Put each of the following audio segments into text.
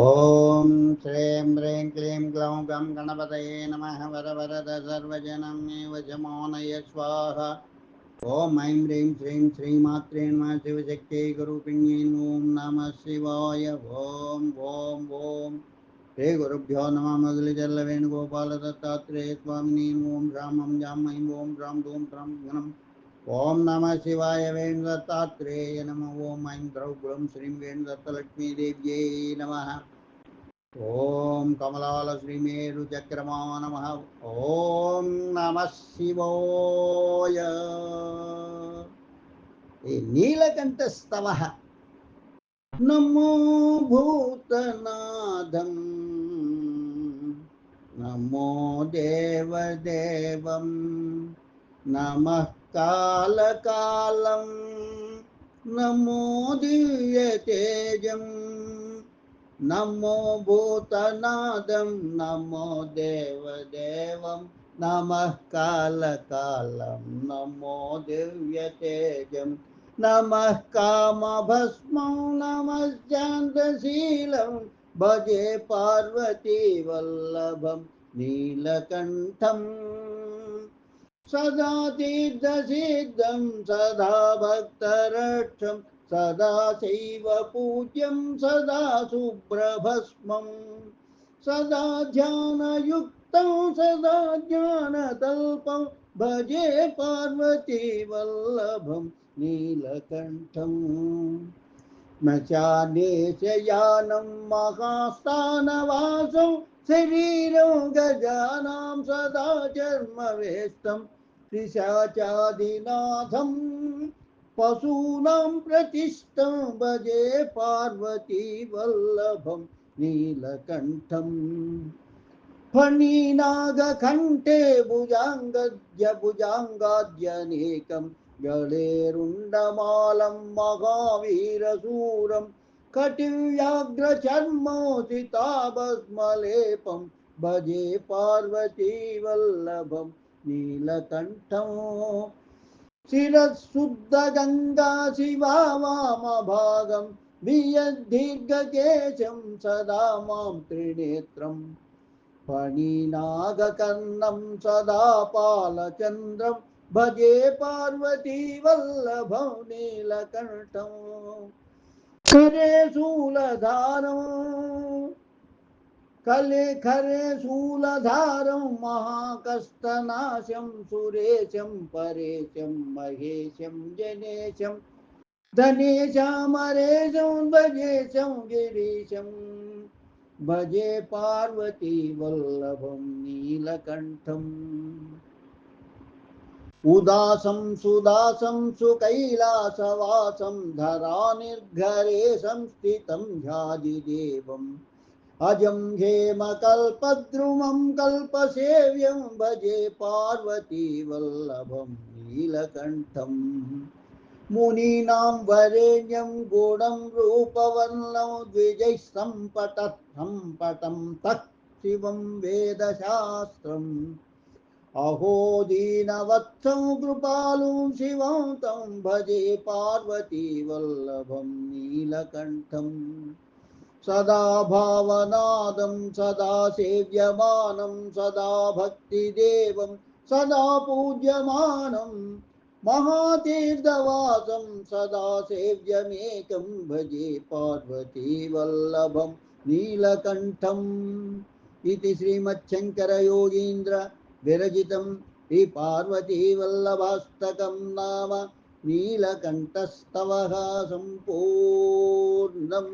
ॐ श्रीं ह्रीं क्लीं ग्लौं गं गणपतये नमः वरवरद सर्वजनमेव च मोनय स्वाहा ॐ ऐं ह्रीं श्रीं श्रीमात्रे नमः शिवशक्त्यै गुरुपिण्यै ॐ नमः शिवाय। ॐ ॐ ॐ श्री गुरुभ्यो नमः मुरलीधरवेणुगोपालदत्तात्रेय स्वामिनी। ॐ रामं जां ऐं ॐ रां धूं त्रं गणम्। ఓం నమ శివాయ వేణుదత్తాత్రేయ నమ ఓం ఐం ద్రౌగుణం శ్రీం వేణుదత్తలక్ష్మీదేవ్యై నమ. ఓం కమలాల శ్రీమేరు చక్రమా నమ. ఓం నమ శివోయ. ఈ నీలకంఠస్తవ నమో భూతనాథం. నమో దేవదేవం. నమః कालकालं नमो दिव्यतेजं नमो भूतनादं, नमो देवदेवं, नमः कालकालं, नमो दिव्यतेजं नमः कामभस्मं, नमः शान्तशीलं भजे पार्वतीवल्लभं नीलकण्ठम्। सदा तीर्थसिद्धं, सदा भक्तरक्षं सदा शैव पूज्यं सदा शुभ्रभस्मं सदा ध्यानयुक्तं, सदा ज्ञानतल्पं, भजे पार्वतीवल्लभं नीलकण्ठम् नचादेशयानं महास्थानवासं, शरीरं गजानां सदा चर्मवेष्टं त्रिशाचादिनाथं पशूनां प्रतिष्ठं भजे पार्वतीवल्लभं नीलकण्ठम् फणिनागकण्ठे भुजाङ्गद्य भुजाङ्गाद्यनेकं गलेरुण्डमालं महावीरसूरं कटिव्याघ्रचर्मोसिताभस्मलेपं भजे पार्वतीवल्लभं नीलकण्ठम् शिरःशुद्धगङ्गा शिवा वामभागं वियद्दीर्घकेशं सदा मां त्रिनेत्रम् फणिनागकर्णं सदा पालचन्द्रं भजे पार्वतीवल्लभं नीलकण्ठम् करे शूलधारं कले खरे शूलधारं महाकष्टनाशं, सुरेशं, परेशं, महेशं, जनेशं धनेशमरेशं भजेशं गिरीशं। भजे पार्वतीवल्लभं नीलकण्ठम् उदासं, सुदासं, सुकैलासवासं, धरानिर्घरे संस्थितं अजं हेमकल्पद्रुमं कल्पसेव्यं भजे पार्वतीवल्लभं नीलकण्ठम् मुनीनां वरेण्यं गुणं रूपवर्णं द्विजैः सम्पटत् सम्पटं तत् शिवं वेदशास्त्रम्। अहो दीनवत्सं कृपालुं शिवं तं भजे पार्वतीवल्लभं नीलकण्ठम् सदा भावनादं सदा सेव्यमानं सदा भक्तिदेवं सदा पूज्यमानं महातीर्थवासं सदा सेव्यमेकं भजे पार्वतीवल्लभं नीलकण्ठम् इति श्रीमच्छङ्करयोगीन्द्र विरचितं श्रीपार्वतीवल्लभाष्टकं नाम नीलकण्ठस्तवः सम्पूर्णम्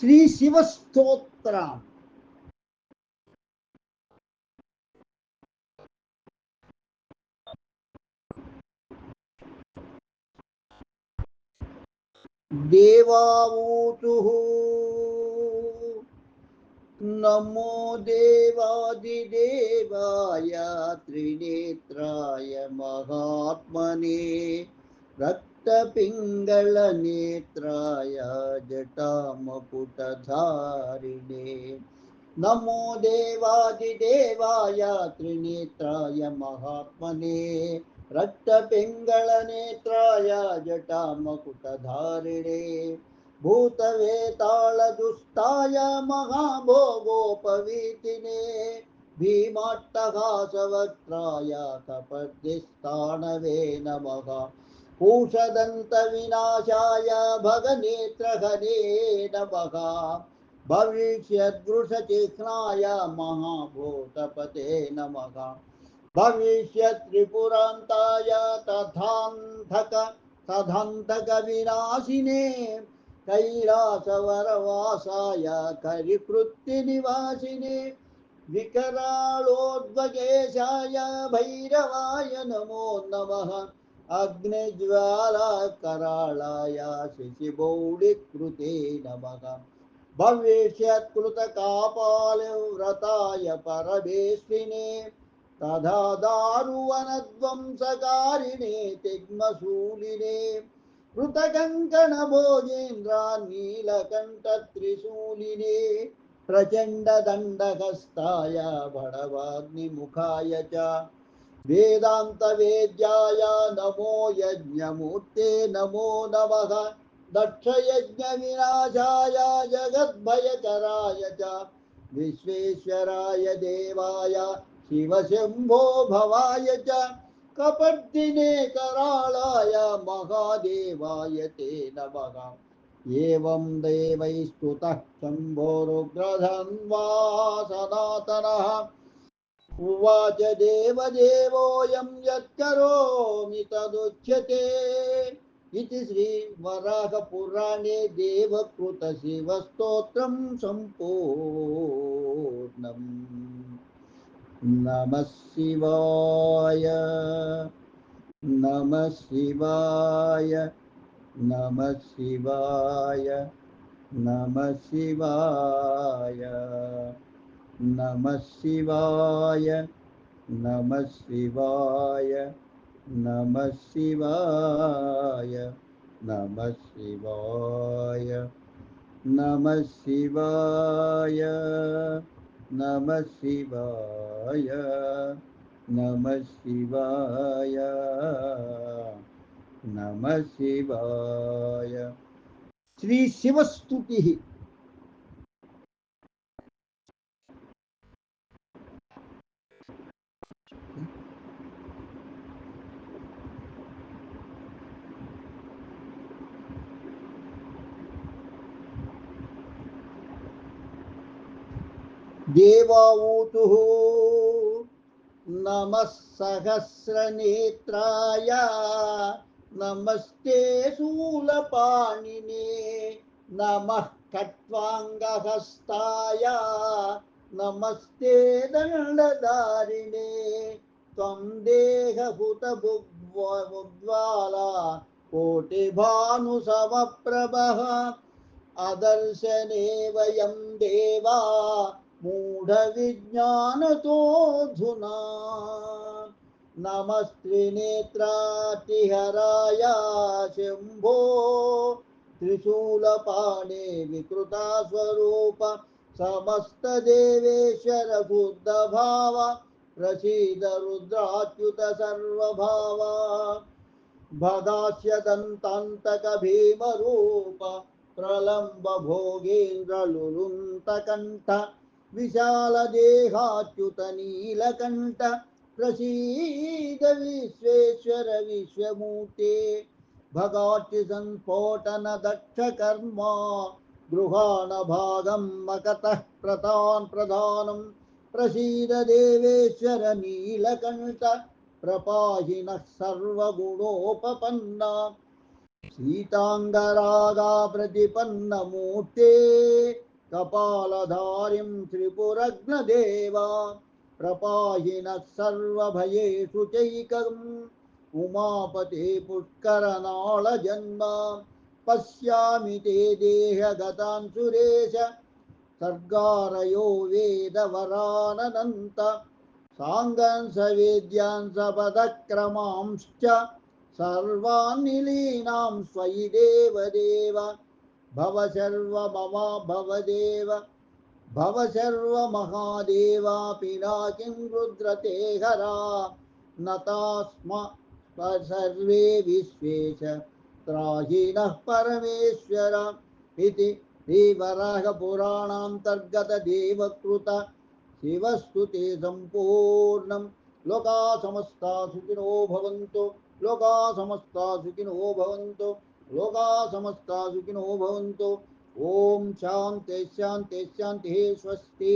श्री शिव स्त्रोत्राम देवावूतुः नमो देवादिदेवाय त्रिनेत्राय महात्मने रत् रक्तपिङ्गलनेत्राय जटामकुटधारिणे। नमो देवादिदेवाय त्रिनेत्राय महात्मने। रक्तपिङ्गलनेत्राय जटामकुटधारिणे। भूतवेतालदुष्टाय महाभोगोपवीतिने। भीमाट्टहासवक्त्राय कपटिस्थाणवे नमः पूषदन्तविनाशाय भगनेत्रहने नमः भविष्यद्वृषचिह्नाय महाभूतपते नमः। भविष्यत्रिपुरान्ताय तथान्धक तथान्तकविनाशिने कैलासवरवासाय करिकृत्तिनिवासिने विकराळोद्वगेशाय भैरवाय नमो नमः। अग्निज्वालाकराळाय शिशिबौडिकृते नमः। भविष्यत्कृतकापालव्रताय परमेष्टिने तथा दारुवनध्वंसकारिणे तिग्मशूलिने कृतकङ्कणभोजेन्द्रा नीलकण्ठत्रिशूलिने प्रचण्डदण्डहस्ताय बडवाग्निमुखाय च। वेदान्तवेद्याय नमो यज्ञमूर्ते नमो नमः। दक्षयज्ञविनाशाय, जगद्भयकराय च। विश्वेश्वराय देवाय, शिवशम्भो भवाय च। कपर्दिने कराळाय महादेवाय ते नमः। एवं देवैः स्तुतः शम्भोरुग्रधन्वा सनातनः। उवाच देवदेवोऽयं यत्करोमि तदुच्यते इति श्रीवराहपुराणे देवकृतशिवस्तोत्रं सम्पूर्णम् नमः शिवाय नमः शिवाय नमः शिवाय नमः शिवाय नमः शिवाय नमः शिवाय नमः शिवाय नमः शिवाय नमः शिवाय नमः शिवाय नमः शिवाय नमः शिवाय। श्री शिवस्तुतिः దేవావూతు నమ సహస్రనేత్రాయ నమస్తే శూలపాణినే నమ కట్వాంగహస్తాయ నమస్తే దండదారిణే త్వం దేహభూత ఉజ్వాలా కోటి భాను సమప్రభ అదర్శనే వయం దేవా मूढविज्ञानतोऽधुना। नमस्त्रिनेत्रातिहराय शम्भो। त्रिशूलपाणे विकृता स्वरूप समस्तदेवेश्वर शुद्धभाव प्रसीद रुद्राच्युत सर्वभावा। भदास्य दन्तान्तक भीमरूप प्रलम्ब भोगेन्द्रलुलुन्तकण्ठ। विशालदेहाच्युत नीलकण्ठ प्रसीद विश्वेश्वर विश्वमूर्ते भगाच्य संस्फोटन दक्षकर्म गृहाण भागं मकतः प्रतान् प्रधानं प्रसीद देवेश्वर नीलकण्ठ प्रपाहिनः सर्वगुणोपपन्ना सीताङ्गरागा प्रतिपन्नमूर्ते कपालधारिं त्रिपुरग्नदेवा प्रपाहिनः सर्वभयेषु चैकम् उमापते पुष्करनाळजन्म पश्यामि ते देहगतान् सुरेश सर्गारयो वेदवराननन्त साङ्गन् सवेद्यान् सपदक्रमांश्च सर्वान् निलीनां स्वयि देवदेव भव सर्वममा भवदेव भव सर्वमहादेवा पिनाकिं रुद्रते हरा नतास्म सर्वे विश्वेश त्राहिणः परमेश्वर इति सम्पूर्णं लोका समस्ता सुखिनो भवन्तु लोका समस्ता सुखिनो भवन्तु। लोका समस्ता सुखिनो भवन्तु। ॐ शान्ति शान्ति स्वस्ति।